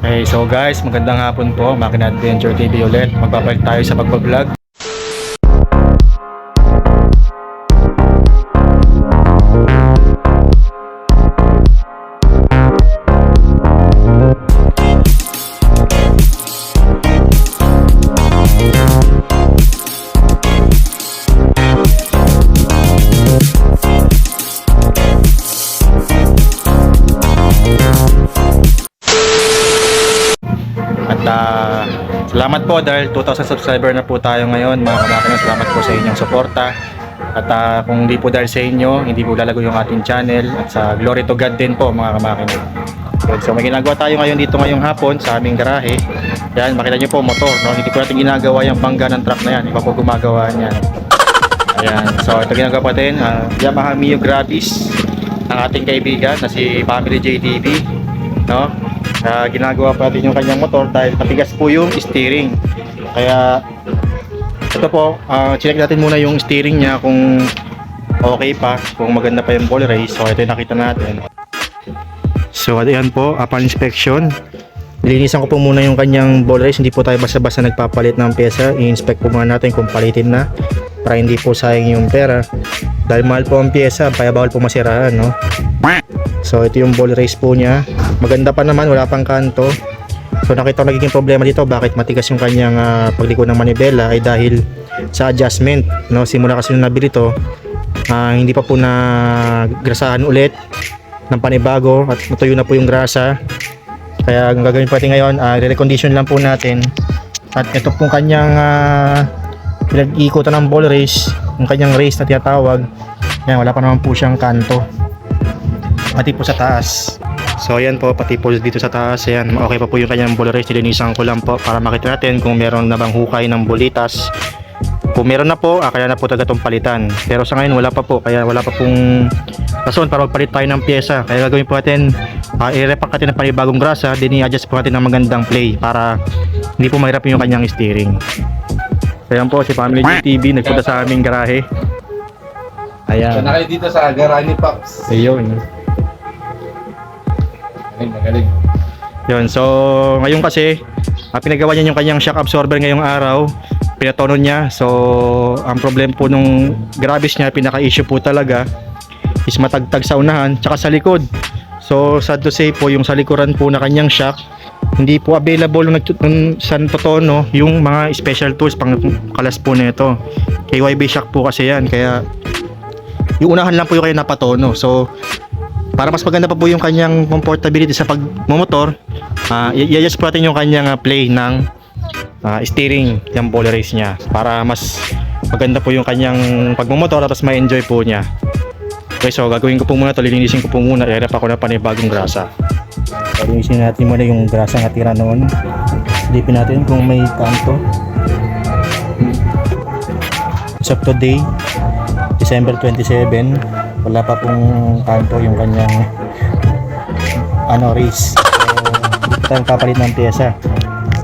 Okay, so guys, magandang hapon po. Makina Adventure TV ulit. Magbabalik tayo sa pagbablog. Salamat po dahil 2,000 subscriber na po tayo ngayon mga kamakina. Salamat po sa inyong suporta. At ah, kung hindi po dahil sa inyo, hindi po lalago yung ating channel. At sa glory to God din po mga kamakina. So may ginagawa tayo ngayon dito ngayong hapon sa aming garahe. Yan, makita nyo po motor. No? Hindi po natin ginagawa yung bangga ng truck na yan. Iba po gumagawa niyan. Ayan. So ito ginagawa natin. Uh, Yamaha Mio Gravis ng ating kaibigan na si Family JTV. No? Kaya ginagawa pa natin yung kanyang motor dahil matigas po yung steering. Kaya ito po, uh, check natin muna yung steering niya kung okay pa, kung maganda pa yung ball race. So ito yung nakita natin. So ayan po, upon inspection, Linisan ko po muna yung kanyang ball race, hindi po tayo basta-basta nagpapalit ng pyesa. I-inspect po muna natin kung palitin na para hindi po sayang yung pera. Dahil mahal po ang pyesa, kaya bawal po masiraan, no? So ito yung ball race po niya. Maganda pa naman, wala pang kanto. So nakita ko nagiging problema dito, bakit matigas yung kanyang ah, pagliko ng manibela ay dahil sa adjustment, no? Simula kasi nung nabili to, ah, hindi pa po na grasahan ulit ng panibago at natuyo na po yung grasa. Kaya ang gagawin natin ngayon, uh, re-recondition lang po natin. At ito pong kanyang uh, pinag-iikutan ng ball race, yung kanyang race na tinatawag. Yan, wala pa naman po siyang kanto. Pati po sa taas. So ayan po, pati po dito sa taas, ayan, okay pa po yung kanyang race. Nilinisan ko lang po para makita natin kung meron na bang hukay ng bulitas. Kung meron na po, ah, kaya na po talaga itong palitan. Pero sa ngayon wala pa po, kaya wala pa pong rason para magpalit tayo ng pyesa. Kaya gagawin po natin, uh, i-repack natin ng panibagong grasa, din i-adjust po natin ng magandang play para hindi po mahirap yung kanyang steering. So yan po, si Family GTV nagpunta sa aming garahe. Ayan. na kayo dito sa Garani Pops. Ayun. Magaling, magaling. Yun, so ngayon kasi, uh, pinagawa niya yung kanyang shock absorber ngayong araw. Pinatono niya. So, ang problem po nung gravis niya, pinaka-issue po talaga is matagtag sa unahan, tsaka sa likod. So, sad to say po, yung sa likuran po na kanyang shock, hindi po available nung, nung sa totono yung mga special tools pang kalas po nito. KYB shock po kasi yan, kaya yung unahan lang po yung kaya napatono. So, para mas maganda pa po yung kanyang comfortability sa pagmumotor, uh, i-adjust po natin yung kanyang ah, play ng ah, steering, yung ball race niya. Para mas maganda po yung kanyang pagmumotor at mas ma-enjoy po niya. Okay, so gagawin ko po muna ito, lilinisin ko po muna, i-rep ako na panibagong grasa. So, natin muna yung grasa na tira noon. Silipin natin kung may kanto. As of today, December 27, wala pa pong kanto yung kanyang ano race. So, dito tayo papalit ng pyesa.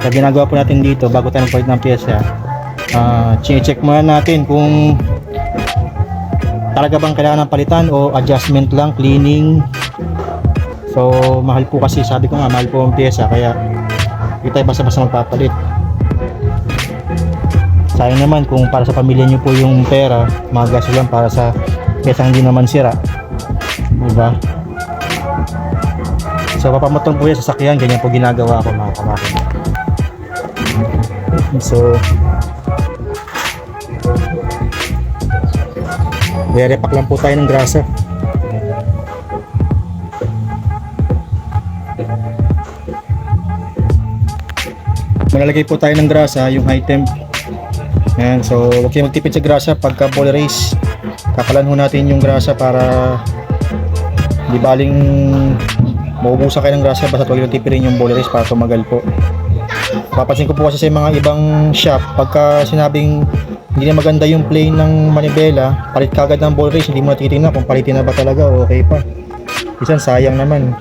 Kaya ginagawa po natin dito bago tayo magpalit ng pyesa, ah check muna natin kung talaga bang kailangan ng palitan o adjustment lang, cleaning. So, mahal po kasi, sabi ko nga, mahal po ang pyesa, kaya hindi tayo basta-basta magpapalit. Sayang naman kung para sa pamilya nyo po yung pera, magasto lang para sa pyesa hindi naman sira. Diba? So, papamotong po yan sa sakyan, ganyan po ginagawa ko mga kamakin. So, Re-repack lang po tayo ng grasa. Malalagay po tayo ng grasa, yung high temp. Ayan, so huwag kayong magtipid sa grasa pagka ball race. Kakalan ho natin yung grasa para di baling maubusan kayo ng grasa basta yung tipirin yung race para tumagal po. Papansin ko po kasi sa mga ibang shop pagka sinabing hindi na maganda yung play ng manibela, palit kagad ng ball race, hindi mo na titingnan kung palitin na ba talaga okay pa. Isang sayang naman.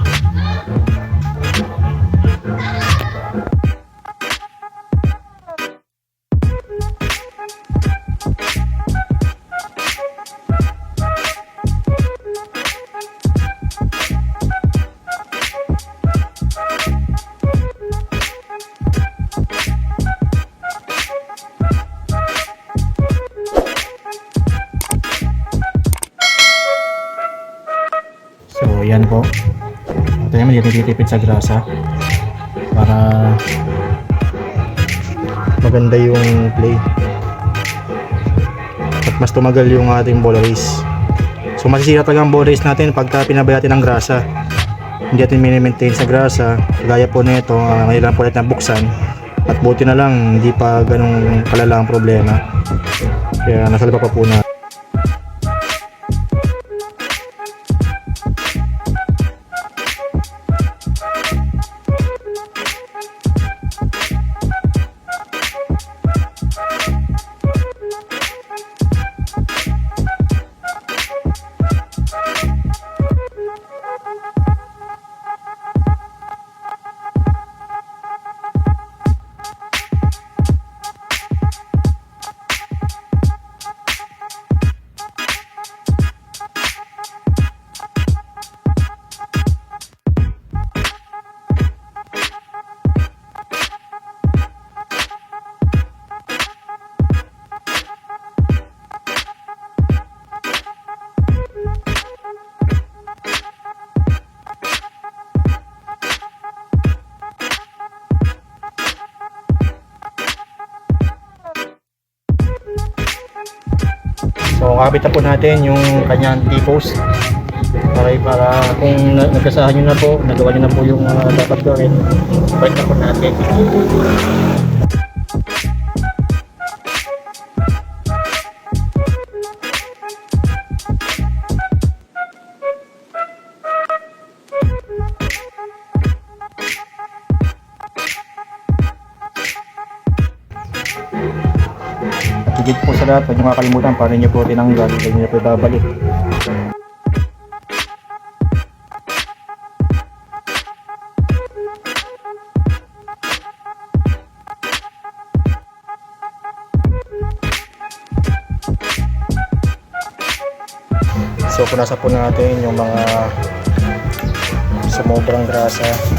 Naman yung titipid sa grasa. Para maganda yung play. At mas tumagal yung ating ball race. So masisira talaga ang ball race natin pagka pinabay natin ng grasa. Hindi natin mini-maintain sa grasa. Gaya po nito, uh, ngayon lang po natin nabuksan. At buti na lang, hindi pa ganong kalala ang problema. Kaya nasa pa po na. So, kabit na po natin yung kanyang T-post. Para, para kung na- nagkasahan nyo na po, nagawa nyo na po yung uh, dapat gawin, balik na po natin. Higit po sa lahat, huwag nyo kakalimutan paano nyo po tinanggal, huwag nyo po ibabalik. So punasan po natin yung mga sumobrang grasa.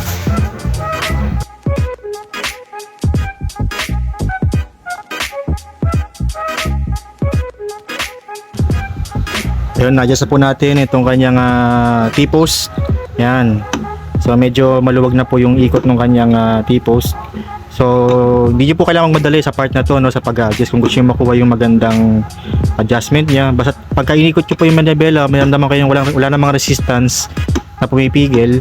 Ayun, na-adjust na po natin itong kanyang ah, T-post. Yan. So medyo maluwag na po yung ikot ng kanyang ah, T-post. So hindi nyo po kailangang madali sa part na to no, sa pag-adjust kung gusto nyo makuha yung magandang adjustment niya. Basta pagka inikot nyo po yung manibela, may kayong wala, wala namang resistance na pumipigil,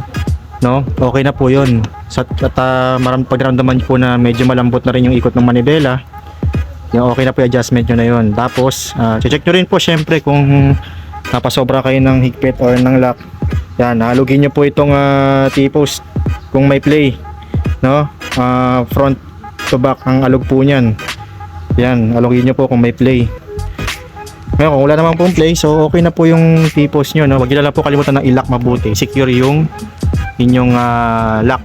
no? Okay na po yun. Sa, at uh, maram, pagramdaman nyo po na medyo malambot na rin yung ikot ng manibela, yung okay na po yung adjustment nyo na yun. Tapos, uh, check nyo rin po syempre kung napasobra kayo ng higpit or ng lock. Yan, halugin nyo po itong uh, T-post kung may play. No? Ah, front to back ang alog po niyan. Yan, alugin nyo po kung may play. Ngayon, kung wala namang pong play, so okay na po yung T-post nyo. No? Huwag nyo po kalimutan na i-lock mabuti. Secure yung inyong ah, lock.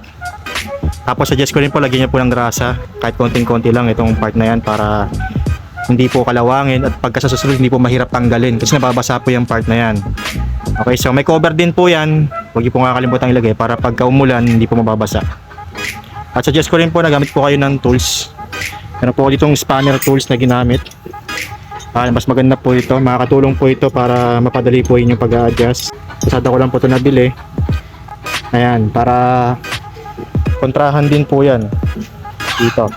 Tapos suggest ko rin po lagyan niyo po ng grasa kahit konting-konti lang itong part na yan para hindi po kalawangin at pagka sa susunod hindi po mahirap tanggalin kasi nababasa po yung part na yan. Okay, so may cover din po yan. Huwag niyo po kakalimutan ilagay para pagka umulan hindi po mababasa. At suggest ko rin po na gamit po kayo ng tools. Ano po ditong spanner tools na ginamit. Ah, mas maganda po ito. Makakatulong po ito para mapadali po inyong pag-a-adjust. Kasada ko lang po ito nabili. Ayan, para kontrahan din po yan dito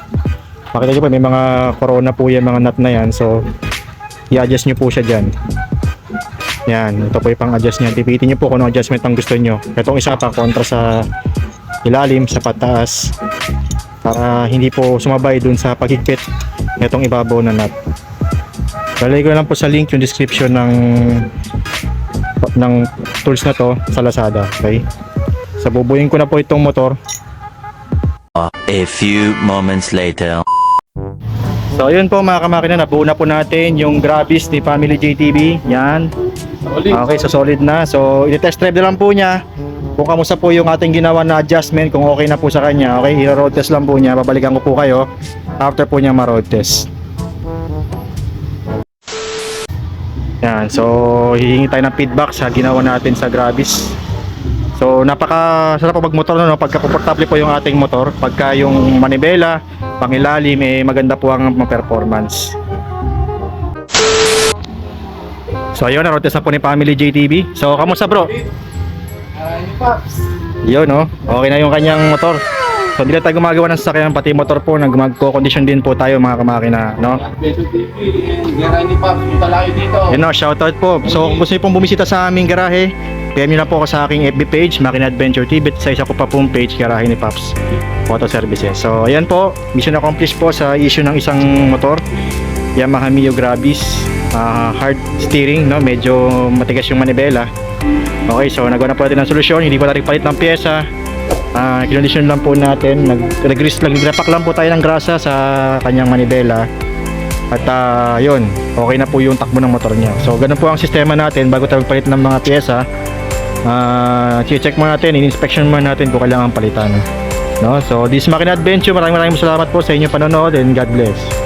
makita nyo po may mga corona po yan mga nut na yan. So i-adjust nyo po siya dyan. Yan ito po yung pang adjust nyo tipitin nyo po kung anong adjustment ang gusto nyo. Itong isa pa kontra sa ilalim sa pataas para hindi po sumabay dun sa paghigpit itong ibabaw na nut. Lalagay ko lang po sa link yung description ng ng tools na to sa Lazada okay? So bubuyin ko na po itong motor. A few moments later. So ayun po mga kamakina, nabuo na po natin yung Gravis ni Family JTV. Yan. Solid. Okay, so solid na. So i-test drive na lang po niya kung kamusta po yung ating ginawa na adjustment, kung okay na po sa kanya. Okay, i-road test lang po niya. Babalikan ko po kayo after po niya ma-road test. Yan, so hihingi tayo ng feedback sa ginawa natin sa Gravis. So napaka sarap po magmotor no, no? pagka komportable po yung ating motor, pagka yung manibela, pangilalim eh maganda po ang performance. So ayun, na-road test na po ni Family JTV. So kamusta bro? Pops. Yun, no? Okay na yung kanyang motor. So, hindi na tayo gumagawa ng sasakyan, pati motor po, nagko-condition din po tayo mga kamakina, no? Beto TV, garahe ni Pops. Dito. Yun no, shoutout po. So kung gusto niyo pong bumisita sa aming garahe, PM nyo na po ako sa aking FB page, Makina Adventure TV, sa isa ko pa pong page, garahe ni Paps Auto Services. So ayan po, mission accomplished po sa issue ng isang motor, Yamaha Mio Gravis, ah, hard steering, no? medyo matigas yung manibela. Okay, so nagawa na po natin ng solusyon, hindi po natin palit ng pyesa. Ah, kinondisyon lang po natin, nag nag-grease lang, nagrepack lang po tayo ng grasa sa kanyang manibela. At ah, yun, okay na po yung takbo ng motor niya. So ganun po ang sistema natin bago tayo magpalit ng mga pyesa. Ah, check mo natin, in-inspection mo natin kung kailangan palitan. No? So this is Makina Adventure. Maraming maraming salamat po sa inyong panonood and God bless.